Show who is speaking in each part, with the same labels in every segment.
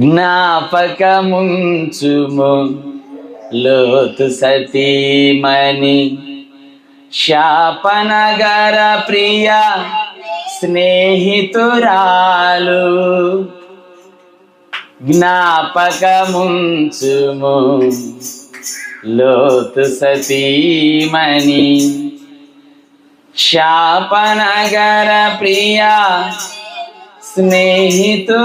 Speaker 1: జ్ఞాపకముంచుము. లోతు సతీమణి శాపనగర ప్రియ స్నేహితురాలు జ్ఞాపకముంచుము. లోతు సతీమణి శాపనగర ప్రియ స్నేహితురాలు.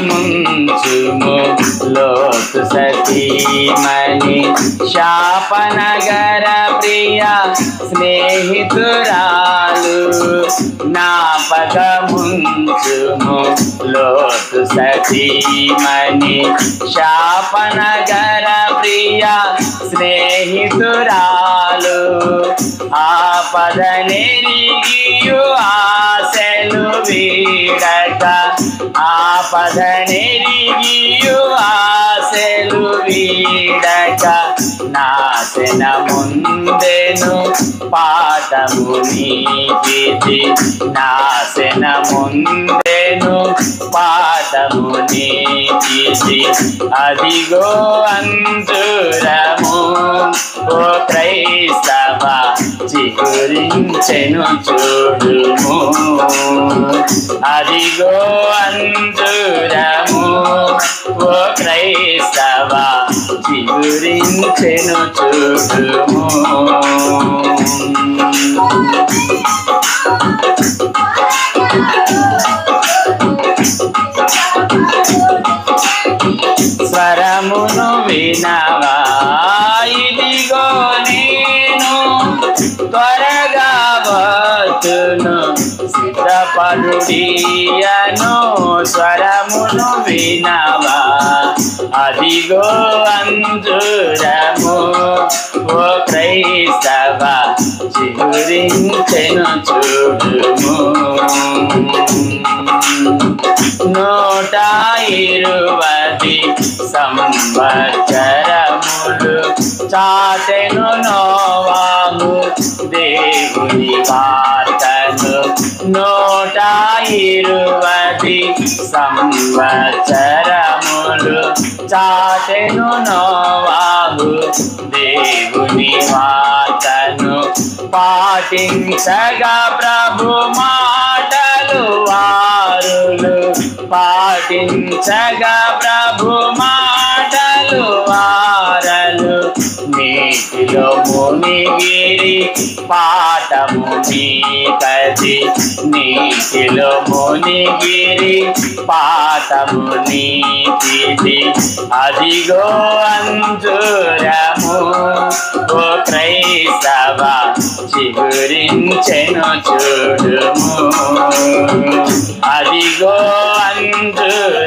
Speaker 1: ముంచుము లోతు సతీమణి శాపనగర ప్రియ స్నేహితురాలు నా పద ముంచుము లోతు సతీమణి శాపనగర ప్రియ స్నేహితురాలు ఆపద నెరిగియు ఆశ ఆశలు వీడక ఆపద నెరిగియు ఆశలు వీడక నాశన ముందెను పాఠము నీకిది నాశన ముందెను పాఠము నీకిది అదిగో అంజురము ఓ క్రైస్తవ చిగురించెను చూడుము. అదిగో అంజురము ఓ క్రైస్తవ చిగురించెను చూడుము. స్వరమును వినవా ఇదిగో నేను త్వరగా వచ్చును. సిద్ధపడుడియను స్వరమును వినవా. అదిగో అంజురము ఓ క్రైస్తవ చిగురించెను చూడుము. నూట ఇరువది సంవత్సరములు చాటెను నోవాము దేవుని వార్తను నూట ఇరువది సంవత్సరములు చాటెను నోవాము దేవుని వార్తను పాటించగా ప్రభు మాటలు వారులు పాటించగా ప్రభు మా నీటిలో మునిగిరి పాఠము నీకది నీటిలో మునిగిరి పాఠము నీకిది అదిగో అంజురము ఓ క్రైస్తవ చిగురించెను చూడుము అదిగో అంజురము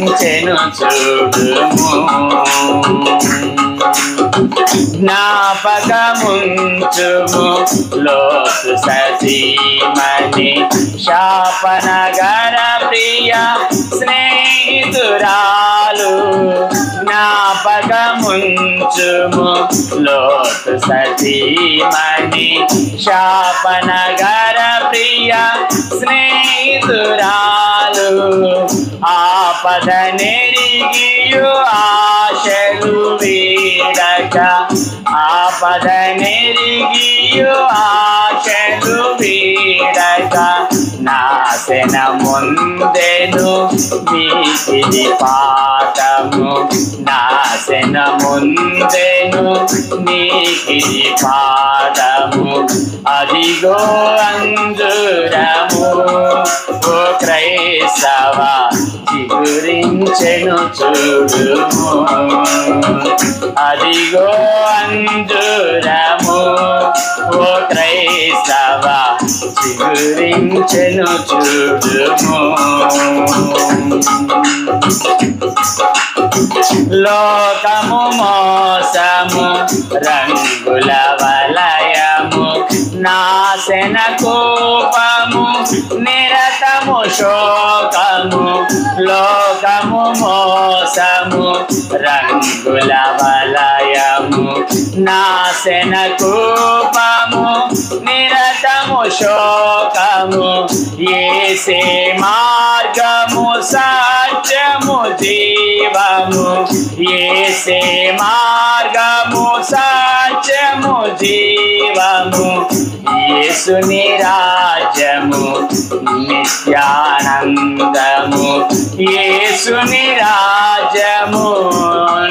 Speaker 1: చిగురించెను చూడుము జ్ఞాపకముంచుము లోతు సతీమణి శాపనగర ప్రియ స్నేహితురాలు. జ్ఞాపకముంచుము లోతు సతీమణి శాపనగర ప్రియ స్నేహితురాలు. ఆశలు ఆపద నెరిగియు ఆశలు వీడక. ఆపద నెరిగియు ఆశలు వీడక. నాశన ముందెను వీటిని పా నాశన ముందెను నీకిది పాఠము అదిగో అంజురము. ఓ క్రైస్తవ చిగురించెను చూడుము. అదిగో అంజురము. ఓ క్రైస్తవ చిగురించెను చూడుము. లోకము రంగుల వలయము నాశన కోపము నిరతము శోకము లోకము మోసము. రంగుల వలయము నాశన కోపము నిరతము శోకము. ఏసే మార్గము సత్యము జీవము. ఏసే మార్గము సత్యము జీవము యేసుని రాజ్యము నిత్యానందము. యేసుని రాజ్యము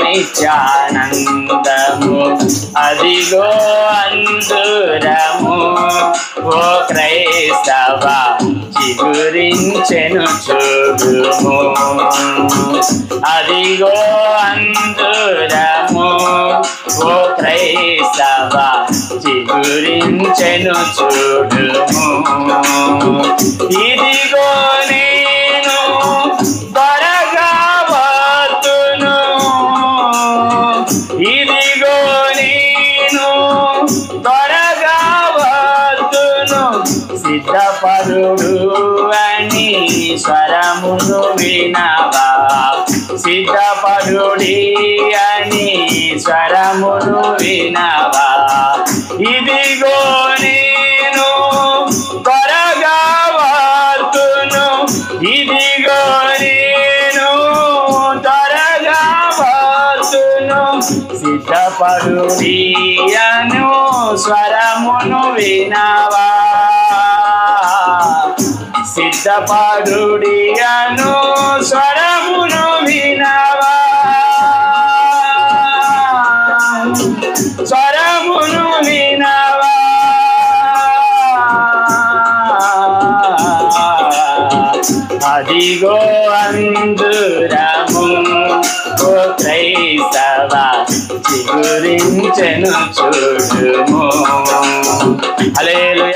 Speaker 1: నిత్యానందము. అదిగో అందురము ఓ క్రైస్తవ చిగురించెను చూడుము. అదిగో అందురము ఓ క్రైస్తవ చిగురించెను చూడుము. ఇదిగో నేను త్వరగా వస్తును ఇదిగో నేను త్వరగా వస్తును సిద్ధపరుడు అని స్వరమును వినవా. సిద్ధపరుడి అని స్వరమును వినవా ఇదిగో నేను త్వరగా వస్తును ఇదిగో నేను త్వరగా వస్తును సిద్ధపడుడియను స్వరమును వినవా. సిద్ధపడుడియను స్వరమును వినవా. స్వరమును వినవా. అదిగో అందురము ఓ క్రైస్తవ చిగురించెను చూడుము.